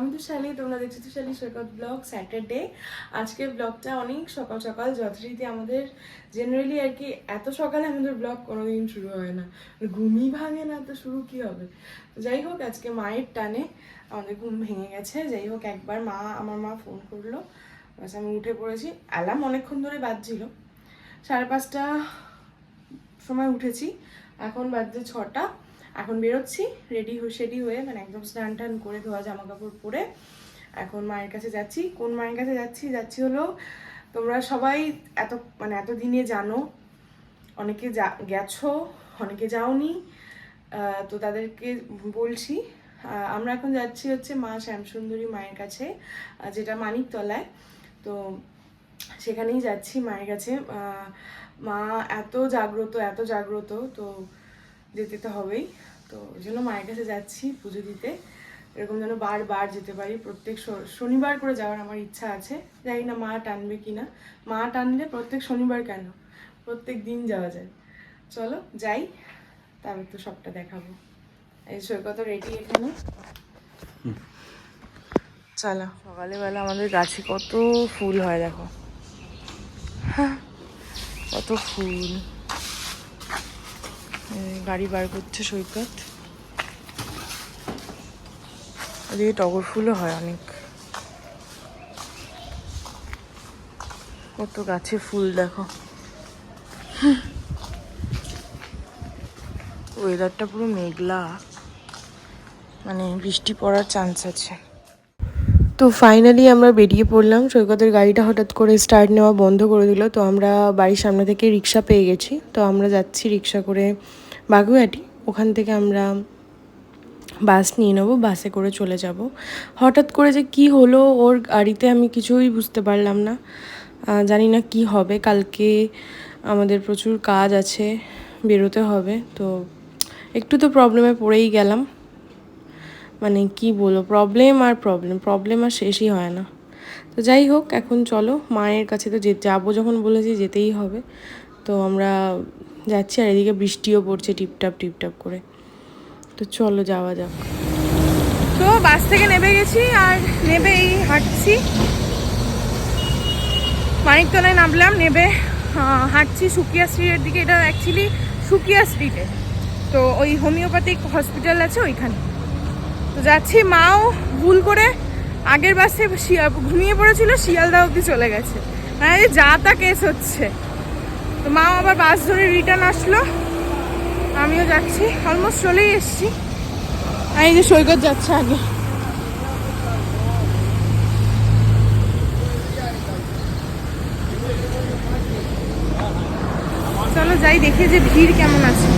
আমি তো শালি, তোমরা দেখছ তো শালি সৈকত ব্লগ স্যাটারডে আজকের ব্লগটা অনেক সকাল সকাল, যথারীতি আমাদের জেনারেলি আর কি এত সকালে আমাদের ব্লগ কোনোদিন শুরু হয় না। ঘুমই ভাঙে না, তো শুরু কি হবে? যাই হোক, আজকে মায়ের টানে আমাদের ঘুম ভেঙে গেছে। যাই হোক, একবার মা, আমার মা ফোন করল। বাস আমি উঠে পড়েছি। অ্যালার্ম অনেকক্ষণ ধরে বাজছিল। সাড়ে পাঁচটা সময় উঠেছি। এখন বাজছে ছটা। এখন বেরোচ্ছি রেডি হয়ে সেডি হয়ে মানে একদম স্নান টান করে ধোয়া জামা কাপড় পরে এখন মায়ের কাছে যাচ্ছি। কোন মায়ের কাছে যাচ্ছি? যাচ্ছি হলো তোমরা সবাই এত মানে এত দিনে জানো, অনেকে যা, গেছো, অনেকে যাওনি তো তাদেরকে বলছি আমরা এখন যাচ্ছি হচ্ছে মা শ্যামসুন্দরী মায়ের কাছে যেটা মানিকতলায়। তো সেখানেই যাচ্ছি মায়ের কাছে। মা এত জাগ্রত এত জাগ্রত, তো যেতে তো হবেই। তো ওই জন্য মায়ের কাছে যাচ্ছি পুজো দিতে। এরকম যেন বারবার যেতে পারি। প্রত্যেক শ- শনিবার করে যাওয়ার আমার ইচ্ছা আছে। জানি না মা টানবে কি না মা টানলে প্রত্যেক শনিবার কেন? প্রত্যেক দিন যাওয়া যায়। চলো যাই। তারপর তো সবটা দেখাবো। এই সৈকত রেডি এখানে? চলো। সকালবেলা আমাদের গাছে কত ফুল হয় দেখো। হ্যাঁ, কত ফুল। গাড়ি বার করছে সৈকত। ওদিকে টগর ফুলও হয় অনেক। কত গাছে ফুল দেখো। ওয়েদারটা পুরো মেঘলা। মানে বৃষ্টি পড়ার চান্স আছে। তো ফাইনালি আমরা বেরিয়ে পড়লাম। সৈকতের গাড়িটা হঠাৎ করে স্টার্ট নেওয়া বন্ধ করে দিল। তো আমরা বাড়ির সামনে থেকে রিক্সা পেয়ে গেছি। তো আমরা যাচ্ছি রিক্সা করে বাগুয়াটি ওখান থেকে আমরা বাস নিয়ে নেব, বাসে করে চলে যাব। হঠাৎ করে যে কি হলো ওর গাড়িতে আমি কিছুই বুঝতে পারলাম না। জানি না কি হবে, কালকে আমাদের প্রচুর কাজ আছে, বেরোতে হবে, তো একটু তো প্রবলেমে পড়েই গেলাম। মানে কি বলব প্রবলেম আর প্রবলেম প্রবলেম আর শেষই হয় না। তো যাই হোক, এখন চলো, মায়ের কাছে তো যে, যাব যখন বলেছি যেতেই হবে। তো আমরা যাচ্ছি আর এদিকে বৃষ্টিও পড়ছে, টিপটাপ টিপটাপ করে। তো চলো যাওয়া যাক। তো বাস থেকে নেমে গেছি আর নেবে এই হাঁটছি। মানিকতলায় নামলাম, নেবে হাঁটছি সুকিয়া স্ট্রিটের দিকে। এটা অ্যাকচুয়ালি সুকিয়া স্ট্রিটে তো ওই হোমিওপ্যাথিক হসপিটাল আছে ওইখানে। তো যাচ্ছি, মাও ভুল করে আগের বাসে ঘুমিয়ে পড়েছিল, শিয়ালদা অবধি চলে গেছে। মানে যা তা কেস হচ্ছে। তো মাও আবার বাস ধরে রিটার্ন আসলো। আমিও যাচ্ছি অলমোস্ট চলেই এসেছি। আর এই যে সৈকত যাচ্ছে আগে। চলো যাই দেখে যে ভিড় কেমন আছে।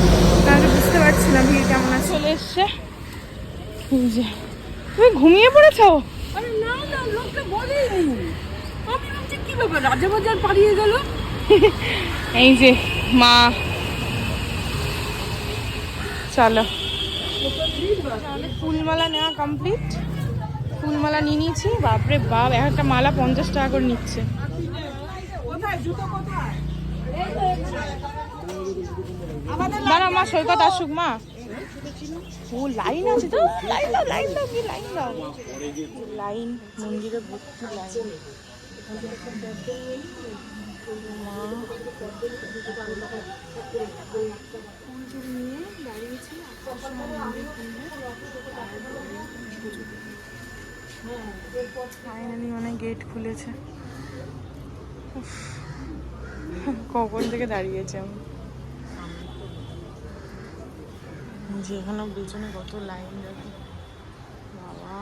তাহলে বুঝতে পারছি না ভিড় কেমন আছে। চলে এসছে। তুমি ঘুমিয়ে পড়েছো? আরে না না লোকটা বলেনি আমি ভাবছি কি ব্যাপার রাজাবাজার পালিয়ে গেল? এই যে মা। চলো। ফুলমালা নেওয়া কমপ্লিট ফুলমালা নিয়ে নিয়েছি। বাপরে বাপ, এক একটা মালা পঞ্চাশ টাকা করে নিচ্ছে। দাঁড়া মা, সৈকত আসুক মা। ও, লাইন আছে তো। লাইন দাও লাইন দাও, কি লাইন দাও। লাইন, মন্দিরে ভর্তি লাইন। ফাইনালি মানে গেট খুলেছে। কখন থেকে দাঁড়িয়েছে আমি? যেখানে পেছনে কত লাইন দেখো। বাবা।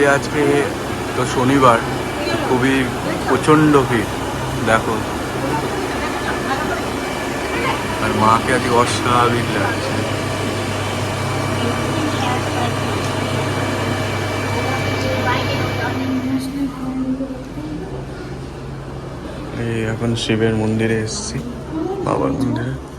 মন্দিরে আজকে তো শনিবার খুবই প্রচণ্ড ভিড়, দেখো। আর মাকে আজকে অস্বাভাবিক লাগছে। এই এখন শিবের মন্দিরে এসেছি, বাবার মন্দিরে।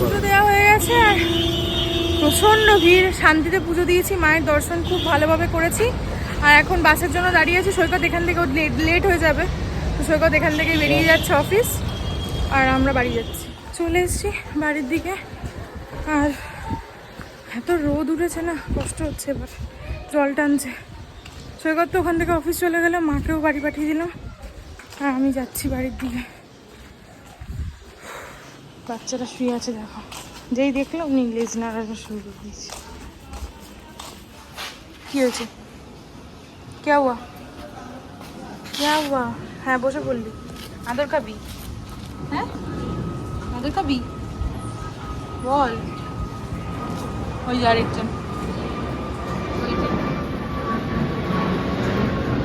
পুজো দেওয়া হয়ে গেছে। আর প্রচণ্ড ভিড়। শান্তিতে পুজো দিয়েছি মায়ের দর্শন খুব ভালোভাবে করেছি। আর এখন বাসের জন্য দাঁড়িয়ে আছি। সৈকত এখান থেকে লেট হয়ে যাবে। তো সৈকত এখান থেকে বেরিয়ে যাচ্ছে অফিস। আর আমরা বাড়ি যাচ্ছি। চলে এসেছি বাড়ির দিকে। আর এত রোদ উঠেছে না? কষ্ট হচ্ছে এবার। জল টানছে। সৈকত তো ওখান থেকে অফিস চলে গেলে, মাকেও বাড়ি পাঠিয়ে দিলাম আর আমি যাচ্ছি বাড়ির দিকে। বাচ্চারা শুয়ে আছে, দেখো। যেই দেখল অমনি লেজ নাড়ানো শুরু করে দিয়েছে। কি হয়েছে? কে হুয়া? কে হুয়া? হ্যাঁ বসে বললি। আদর খাবি? হ্যাঁ? আদর খাবি? বল। ওই যে আরেকজন ওই যে।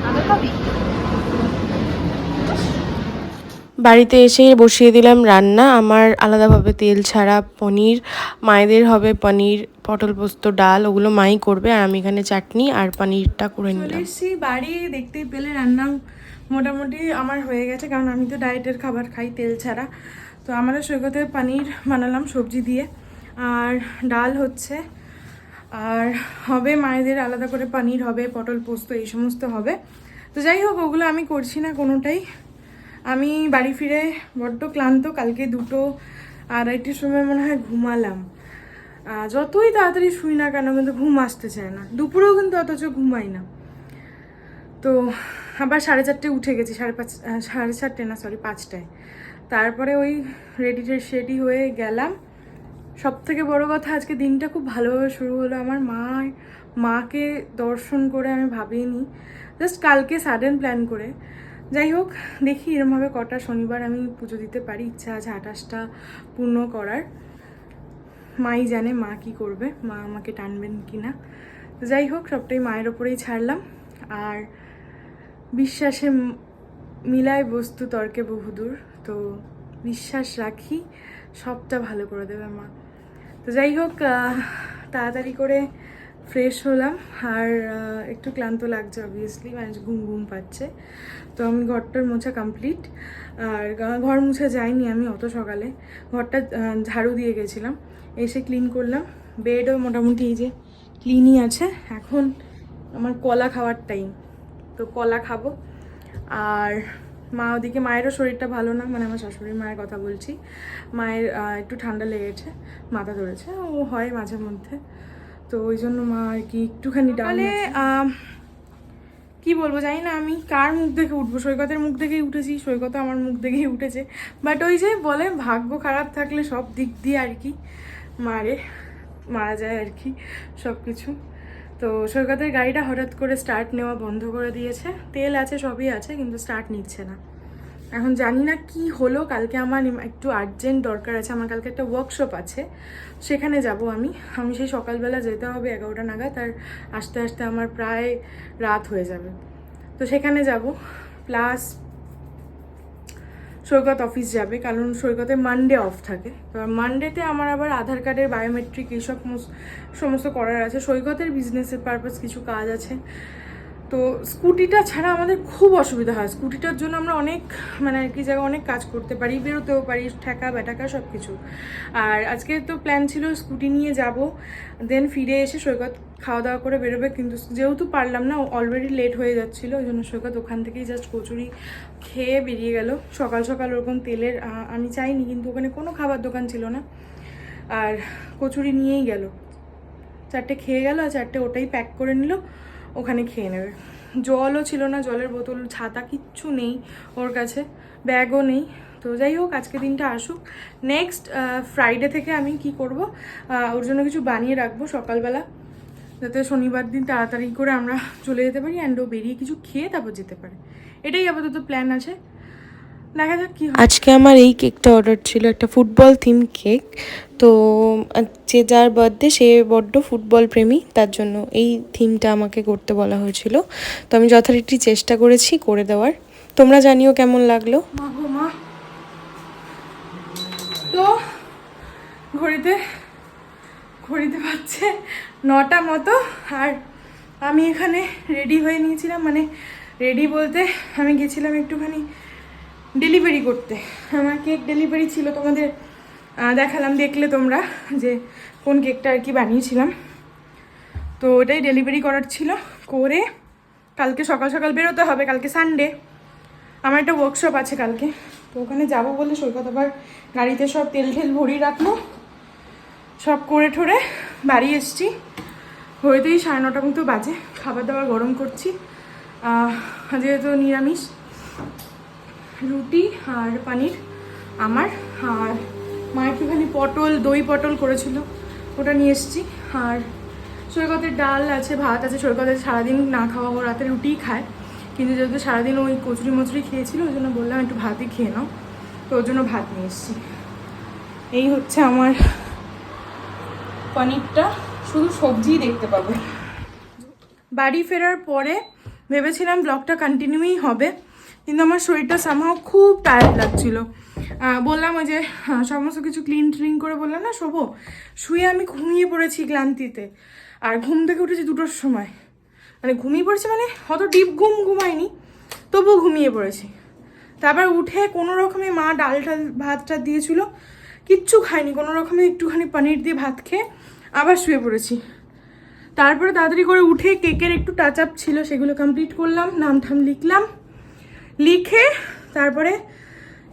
আদর খাবি বাড়িতে এসে বসিয়ে দিলাম রান্না। আমার আলাদাভাবে তেল ছাড়া পনির মায়েদের হবে পনির পটল পোস্ত ডাল ওগুলো মাই করবে আর আমি এখানে চাটনি আর পনিরটা করে নিলাম। বাড়ি দেখতেই পেলে রান্না মোটামুটি আমার হয়ে গেছে কারণ আমি তো ডায়েটের খাবার খাই তেল ছাড়া। তো আমারও সৈকতের পানির বানালাম সবজি দিয়ে আর ডাল হচ্ছে আর হবে মায়েদের আলাদা করে পানির হবে পটল পোস্ত এই সমস্ত হবে। তো যাই হোক, ওগুলো আমি করছি না কোনোটাই। আমি বাড়ি ফিরে বড্ড ক্লান্ত, কালকে দুটো আড়াইটির সময় মনে হয় ঘুমালাম। যতই তাড়াতাড়ি শুই না কেন, কিন্তু ঘুম আসতে চায় না। দুপুরেও কিন্তু অথচ ঘুমাই না। তো আবার সাড়ে চারটে উঠে গেছি, সাড়ে পাঁচ সাড়ে চারটে না সরি পাঁচটায়। তারপরে ওই রেডি রেডি হয়ে গেলাম। সব থেকে বড় কথা, আজকে দিনটা খুব ভালোভাবে শুরু হলো। আমার মা মাকে দর্শন করে আমি ভাবিনি। জাস্ট কালকে সাডেন প্ল্যান করে। যাই হোক, দেখি এরমভাবে কটা শনিবার আমি পুজো দিতে পারি। ইচ্ছা আছে আঠাশটা পূর্ণ করার। মাই জানে মা কি করবে, মা আমাকে টানবেন কি না। যাই হোক, সবটাই মায়ের ওপরেই ছাড়লাম। আর বিশ্বাসে মিলায় বস্তু তর্কে বহুদূর। তো বিশ্বাস রাখি, সবটা ভালো করে দেবে মা। তো যাই হোক তাড়াতাড়ি করে ফ্রেশ হলাম আর একটু ক্লান্ত লাগছে অবভিয়াসলি মানে ঘুম ঘুম পাচ্ছে। তো আমি ঘরটার মোছা কমপ্লিট আর ঘর মুছে যাইনি আমি অত সকালে। ঘরটা ঝাড়ু দিয়ে গেছিলাম, এসে ক্লিন করলাম। বেডও মোটামুটি এই যে ক্লিনই আছে। এখন আমার কলা খাওয়ার টাইম তো কলা খাব। আর মা ওদিকে, মায়েরও শরীরটা ভালো না মানে আমার শাশুড়ি মায়ের কথা বলছি। মায়ের একটু ঠান্ডা লেগেছে, মাথা ধরেছে, ও হয় মাঝে মধ্যে। তো ওই জন্য মা আর কি একটুখানি ডালে কি বলব জানি না আমি কার মুখ দেখে উঠবো? সৈকতের মুখ দেখেই উঠেছি সৈকত আমার মুখ দেখেই উঠেছে। বাট ওই যে বলে ভাগ্য খারাপ থাকলে সব দিক দিয়ে আর কি মারে মারা যায় আর কি সব কিছু তো সৈকতের গাড়িটা হঠাৎ করে স্টার্ট নেওয়া বন্ধ করে দিয়েছে। তেল আছে সবই আছে কিন্তু স্টার্ট নিচ্ছে না। এখন জানি না কি হলো, কালকে আমার একটু আর্জেন্ট দরকার আছে, আমার কালকে একটা ওয়ার্কশপ আছে, সেখানে যাব আমি। আমি সেই সকালবেলা যেতে হবে এগারোটা নাগাদ আর আস্তে আস্তে আমার প্রায় রাত হয়ে যাবে। তো সেখানে যাব প্লাস সৈকত অফিস যাবে, কারণ সৈকতে মানডে অফ থাকে। তো মানডেতে আমার আবার আধার কার্ডের বায়োমেট্রিক এইসব সমস্ত করার আছে। সৈকতের বিজনেসের পারপাস কিছু কাজ আছে। তো স্কুটিটা ছাড়া আমাদের খুব অসুবিধা হয়। স্কুটিটার জন্য আমরা অনেক মানে আর কি জায়গায় অনেক কাজ করতে পারি, বেরোতেও পারি, ঠেকা ব্যাটাকা সব কিছু আর আজকে তো প্ল্যান ছিল স্কুটি নিয়ে যাব দেন ফিরে এসে সৈকত খাওয়া দাওয়া করে বেরোবে, কিন্তু যেহেতু পারলাম না অলরেডি লেট হয়ে যাচ্ছিল ওই জন্য সৈকত ওখান থেকেই জাস্ট কচুরি খেয়ে বেরিয়ে গেল। সকাল সকাল ওরকম তেলের আমি চাইনি, কিন্তু ওখানে কোনো খাবার দোকান ছিল না। আর কচুরি নিয়েই গেল। চারটে খেয়ে গেল, আর চারটে ওটাই প্যাক করে নিল। ওখানে খেয়ে নেবে। জলও ছিল না, জলের বোতল, ছাতা কিচ্ছু নেই ওর কাছে, ব্যাগও নেই। তো যাই হোক, আজকে দিনটা আসুক। নেক্সট ফ্রাইডে থেকে আমি কি করব? ওর জন্য কিছু বানিয়ে রাখব সকালবেলা, যাতে শনিবার দিন তাড়াতাড়ি করে আমরা চলে যেতে পারি অ্যান্ড ও বেরিয়ে কিছু খেয়ে তারপর যেতে পারে। এটাই আপাতত প্ল্যান আছে। দেখা যাক কি আজকে আমার এই কেকটা অর্ডার ছিল একটা ফুটবল থিম কেক। তো যে যার বার্থডে সে বড্ড ফুটবল প্রেমী তার জন্য এই থিমটা আমাকে করতে বলা হয়েছিল। তো আমি যথারীতি চেষ্টা করেছি করে দেওয়ার। তোমরা জানিও কেমন লাগল? মা তো ঘড়িতে ঘড়িতে পাচ্ছে নটা মতো আর আমি এখানে রেডি হয়ে নিয়েছিলাম। মানে রেডি বলতে আমি গেছিলাম একটুখানি ডেলিভারি করতে। আমার কেক ডেলিভারি ছিল তোমাদের দেখালাম, দেখলে তোমরা যে কোন কেকটা আর কি বানিয়েছিলাম। তো ওটাই ডেলিভারি করার ছিল। করে কালকে সকাল সকাল বেরোতে হবে, কালকে সানডে আমার একটা ওয়ার্কশপ আছে কালকে। তো ওখানে যাব বলে সৈকত আবার গাড়িতে সব তেল ঠেল ভরিয়ে রাখল। সব করে ঠোরে বাড়ি এসছি। হইতেই সাড়ে নটা মতো বাজে। খাবার দাবার গরম করছি। যেহেতু নিরামিষ। রুটি আর পানির আমার, আর মা একটুখানি পটল, দই পটল করেছিল, ওটা নিয়ে এসেছি। আর সৈকতের ডাল আছে, ভাত আছে সৈকতের সারাদিন না খাওয়া ও রাতে রুটিই খায়। কিন্তু যেহেতু সারাদিন ওই কচুরি মচুরি খেয়েছিল, ওই জন্য বললাম একটু ভাতই খেয়ে নাও। তো ওর জন্য ভাত নিয়ে এসেছি। এই হচ্ছে আমার পনিরটা। শুধু সবজিই দেখতে পাবে। বাড়ি ফেরার পরে ভেবেছিলাম ব্লগটা কন্টিনিউই হবে। কিন্তু আমার শরীরটা সামহাও খুব টায়ার্ড লাগছিল। বললাম ওই যে আহ, সমস্ত কিছু ক্লিন ট্রিন করে বললাম না শোবো। শুয়ে আমি ঘুমিয়ে পড়েছি ক্লান্তিতে। আর ঘুম থেকে উঠেছি দুটোর সময়। মানে ঘুমিয়ে পড়েছি মানে অত ডিপ ঘুম ঘুমায়নি তবুও ঘুমিয়ে পড়েছি। তারপর উঠে কোনো রকমে মা ডাল টাল ভাত টাত দিয়েছিল কিচ্ছু খাইনি কোনো রকমে একটুখানি পনির দিয়ে ভাত খেয়ে আবার শুয়ে পড়েছি। তারপরে তাড়াতাড়ি করে উঠে কেকের একটু টাচ আপ ছিল সেগুলো কমপ্লিট করলাম নাম ঠাম লিখলাম। লিখে তারপরে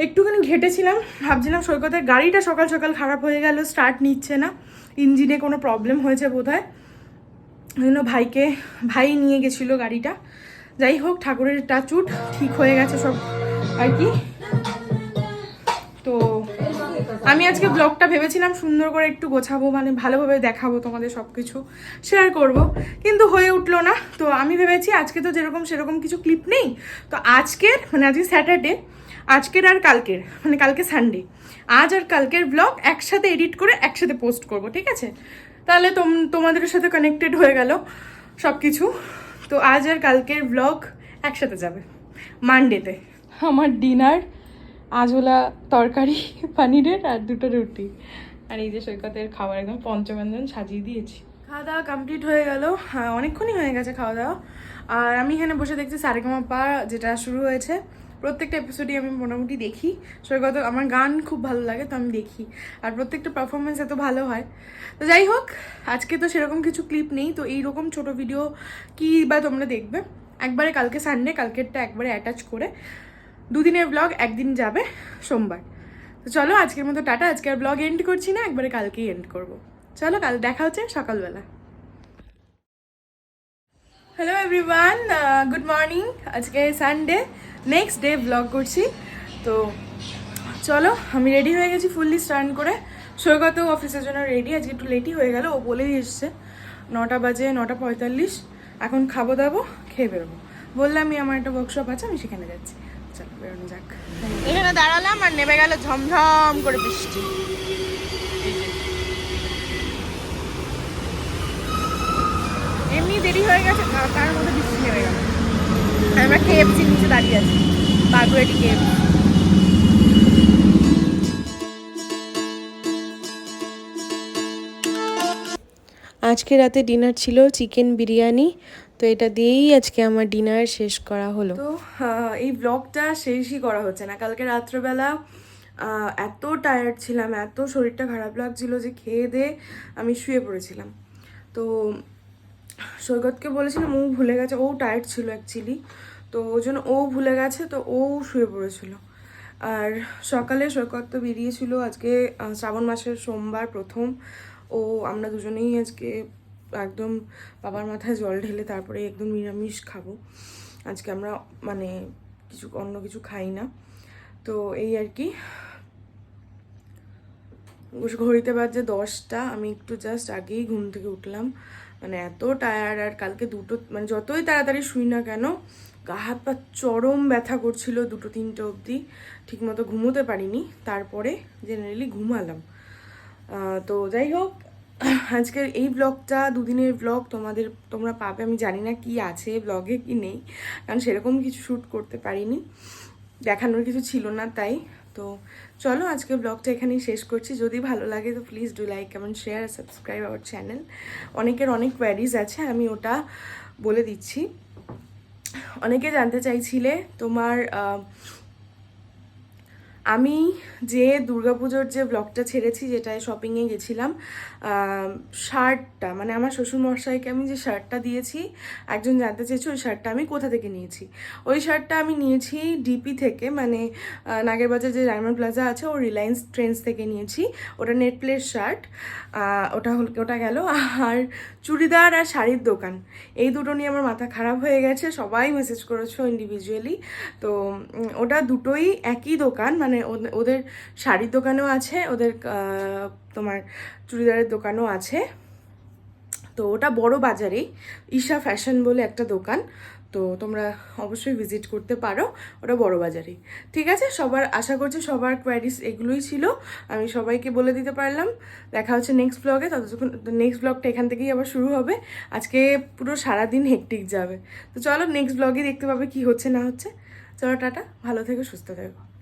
একটুখানি ঘেটেছিলাম, ভাবছিলাম সৈকতের গাড়িটা সকাল সকাল খারাপ হয়ে গেল স্টার্ট নিচ্ছে না ইঞ্জিনে কোনো প্রবলেম হয়েছে বোধ হয় ওই জন্য ভাইকে, ভাই নিয়ে গেছিল গাড়িটা। যাই হোক, ঠাকুরের টাচুট ঠিক হয়ে গেছে সব আর কি। আমি আজকে ব্লগটা ভেবেছিলাম সুন্দর করে একটু গোছাবো মানে ভালোভাবে দেখাবো তোমাদের সব কিছু শেয়ার করব, কিন্তু হয়ে উঠল না। তো আমি ভেবেছি আজকে তো যেরকম সেরকম কিছু ক্লিপ নেই। তো আজকের মানে আজকে স্যাটারডে আজকের আর কালকের মানে কালকে সানডে আজ আর কালকের ব্লগ একসাথে এডিট করে একসাথে পোস্ট করব, ঠিক আছে? তাহলে তোম, তোমাদের সাথে কানেক্টেড হয়ে গেল সব কিছু তো আজ আর কালকের ব্লগ একসাথে যাবে মানডেতে আমার ডিনার আজওলা তরকারি, পানিরের আর দুটো রুটি। আর এই যে সৈকতের খাবার একদম পঞ্চব্যঞ্জন সাজিয়ে দিয়েছি। খাওয়া দাওয়া কমপ্লিট হয়ে গেল। হ্যাঁ অনেকক্ষণই হয়ে গেছে খাওয়া দাওয়া আর আমি এখানে বসে দেখছি সারেগামাপা যেটা শুরু হয়েছে। প্রত্যেকটা এপিসোডই আমি মোটামুটি দেখি। সৈকত, আমার গান খুব ভালো লাগে, তো আমি দেখি। আর প্রত্যেকটা পারফরমেন্স এত ভালো হয়। তো যাই হোক, আজকে তো সেরকম কিছু ক্লিপ নেই। তো এইরকম ছোট ভিডিও কি বা তোমরা দেখবে? একবারে কালকে সানডে কালকেরটা একবারে অ্যাটাচ করে। দুদিনের ব্লগ একদিন যাবে সোমবার। তো চলো, আজকের মতো টাটা। আজকে আর ব্লগ এন্ড করছি না, একবারে কালকেই এন্ড করব। চলো, কাল দেখা হচ্ছে সকালবেলা। হ্যালো এভরিওয়ান গুড মর্নিং আজকে সানডে নেক্সট ডে ব্লগ করছি। তো চলো, আমি রেডি হয়ে গেছি ফুললি স্টার্ন করে। সৈকত অফিসের জন্য রেডি আজকে একটু লেটই হয়ে গেল, ও বলেই এসছে। নটা বাজে, নটা পঁয়তাল্লিশ। এখন খাব দাবো, খেয়ে বেরোবো। বললামই আমার একটা ওয়ার্কশপ আছে, আমি সেখানে যাচ্ছি। চলো বেরোনো যাক। এখানে দাঁড়ালাম আর নেমে গেল ঝমঝম করে বৃষ্টি। এমনি দেরি হয়ে গেছে তার- মধ্যে বৃষ্টি নেমে গেল। আর আমরা কেএফসির নিচে দাঁড়িয়ে আছি বাগুয়াটি কেএফসি আজকে রাতে ডিনার ছিল চিকেন বিরিয়ানি তো এটা দিয়েই আজকে আমার ডিনার শেষ করা হলো। তো এই ব্লগটা শেষই করা হচ্ছে না। কালকে রাত্রেবেলা এত টায়ার্ড ছিলাম, এত শরীরটা খারাপ লাগছিল যে খেয়ে দিয়ে আমি শুয়ে পড়েছিলাম। তো, সৈকতকে বলেছিলাম, ও ভুলে গেছে, ও টায়ার্ড ছিল অ্যাকচুয়ালি তো ওই জন্য ও ভুলে গেছে, তো ও শুয়ে পড়েছিল। আর সকালে সৈকত তো বেরিয়েছিল আজকে শ্রাবণ মাসের সোমবার প্রথম। ও, আমরা দুজনেই আজকে একদম বাবার মাথায় জল ঢেলে তারপরে একদম নিরামিষ খাব। আজকে আমরা মানে কিছু, অন্য কিছু খাই না। তো এই আর কি। ঘড়িতে বাজে দশটা, আমি একটু জাস্ট আগেই ঘুম থেকে উঠলাম। মানে এত টায়ার্ড আর কালকে দুটো মানে যতই তাড়াতাড়ি শুই না কেন, গা হাত পা চরম ব্যথা করছিল দুটো, তিনটে অবধি। ঠিকমতো ঘুমোতে পারিনি, তারপরে জেনারেলি ঘুমালাম। তো যাই হোক আজকের এই ব্লগটা দুদিনের ব্লগ তোমাদের, তোমরা পাবে। আমি জানি না কি আছে ব্লগে কি নেই। কারণ সেরকম কিছু শ্যুট করতে পারিনি। দেখানোর কিছু ছিল না তাই। তো চলো আজকে ব্লগটা এখানেই শেষ করছি। যদি ভালো লাগে তো please do like comment share subscribe our channel অনেকের অনেক কোয়ারিজ আছে, আমি ওটা বলে দিচ্ছি। অনেকে জানতে চাইছিলে তোমার আমি যে দুর্গাপুজোর যে ব্লগটা ছেড়েছি, যেটায় শপিংয়ে গেছিলাম শার্টটা মানে আমার শ্বশুরমশাইকে আমি যে শার্টটা দিয়েছি, একজন জানতে চেয়েছি, ওই শার্টটা আমি কোথা থেকে নিয়েছি? ওই শার্টটা আমি নিয়েছি ডিপি থেকে মানে নাগেরবাজার যে ডায়মন্ড প্লাজা আছে, ও রিলায়েন্স ট্রেন্ডস থেকে নিয়েছি। ওটা নেট প্লেস শার্ট ওটা হল, ওটা গেল। আর চুড়িদার আর শাড়ির দোকান, এই দুটো নিয়ে আমার মাথা খারাপ হয়ে গেছে, সবাই মেসেজ করেছ ইন্ডিভিজুয়ালি তো ওটা দুটোই একই দোকান মানে ওদে- ওদের শাড়ির দোকানও আছে, ওদের তোমার চুড়িদারের দোকানও আছে। তো ওটা বড় বাজারেই ঈশা ফ্যাশন বলে একটা দোকান। তো তোমরা অবশ্যই ভিজিট করতে পারো, ওটা বড় বাজারেই ঠিক আছে, সবার, আশা করছি সবার কোয়ারিস এগুলোই ছিল। আমি সবাইকে বলে দিতে পারলাম। দেখা হচ্ছে নেক্সট ব্লগে ততক্ষণ নেক্সট ব্লগটা এখান থেকেই আবার শুরু হবে। আজকে পুরো সারাদিন হেকটিক যাবে। তো চলো নেক্সট ব্লগে দেখতে পাবে কি হচ্ছে না হচ্ছে। চলো টাটা, ভালো থেকো, সুস্থ থেকো।